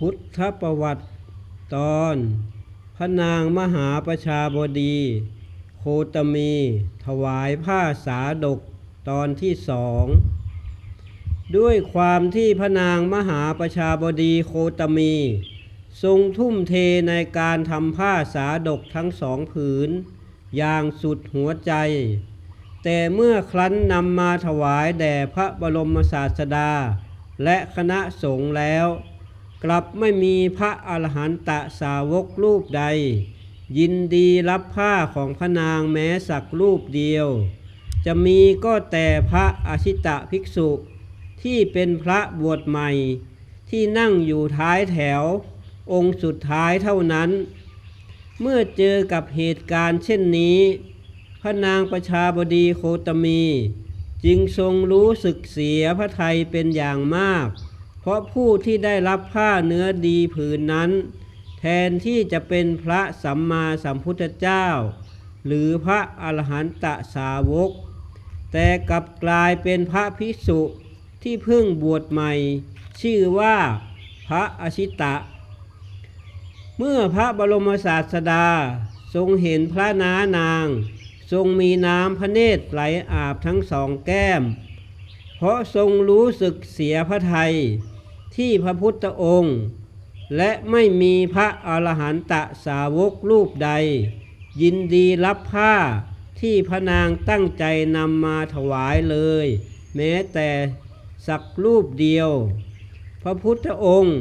พุทธประวัติตอน พระนางมหาประชาบดี โคตมี ถวายผ้าสาดกตอนที่สองด้วยความที่พระนางมหาประชาบดีโคตมี ทรงทุ่มเทในการทำผ้าสาดกทั้งสองผืน อย่างสุดหัวใจ แต่เมื่อครั้นนำมาถวายแด่พระบรมศาสดา และคณะสงฆ์แล้ว กลับไม่มีพระอรหันตสาวกรูปใด ยินดีรับผ้าของพระนางแม้สักรูปเดียว จะมีก็แต่พระอาชิตะภิกษุ ที่เป็นพระบวชใหม่ ที่นั่งอยู่ท้ายแถว องค์สุดท้ายเท่านั้น เมื่อเจอกับเหตุการณ์เช่นนี้ พระนางประชาบดีโคตมี จึงทรงรู้สึกเสียพระไทยเป็นอย่างมาก เพราะผู้ที่ได้รับผ้าเนื้อดีผืนนั้น แทนที่จะเป็นพระสัมมาสัมพุทธเจ้า หรือพระอรหันตสาวก แต่กลับกลายเป็นพระภิกษุที่เพิ่งบวชใหม่ ชื่อว่าพระอชิตะ เมื่อพระบรมศาสดาทรงเห็นพระนานาง ทรงมีน้ำพระเนตรไหลอาบทั้งสองแก้ม เพราะทรงรู้สึกเสียพระไทย ที่พระพุทธองค์ และไม่มีพระอรหันตสาวกรูปใด ยินดีรับผ้าที่พระนางตั้งใจนำมาถวายเลย แม้แต่สักรูปเดียว พระพุทธองค์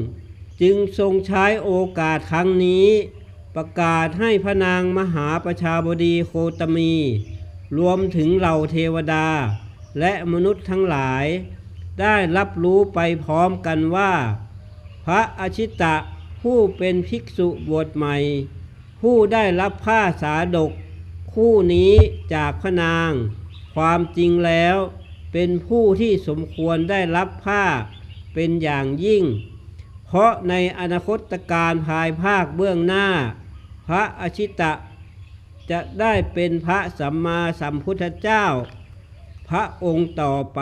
จึงทรงใช้โอกาสครั้งนี้ ประกาศให้พระนางมหาประชาบดีโคตมี รวมถึงเหล่าเทวดาและมนุษย์ทั้งหลาย ได้รับรู้ไปพร้อมกันว่า พระอชิตะผู้เป็นภิกษุบวชใหม่ ผู้ได้รับผ้าสาดก คู่นี้จากพระนาง ความจริงแล้วเป็นผู้ที่สมควรได้รับผ้าเป็นอย่างยิ่ง เพราะในอนาคตการภายภาคเบื้องหน้า พระอชิตะ จะได้เป็นพระสัมมาสัมพุทธเจ้า พระองค์ต่อไป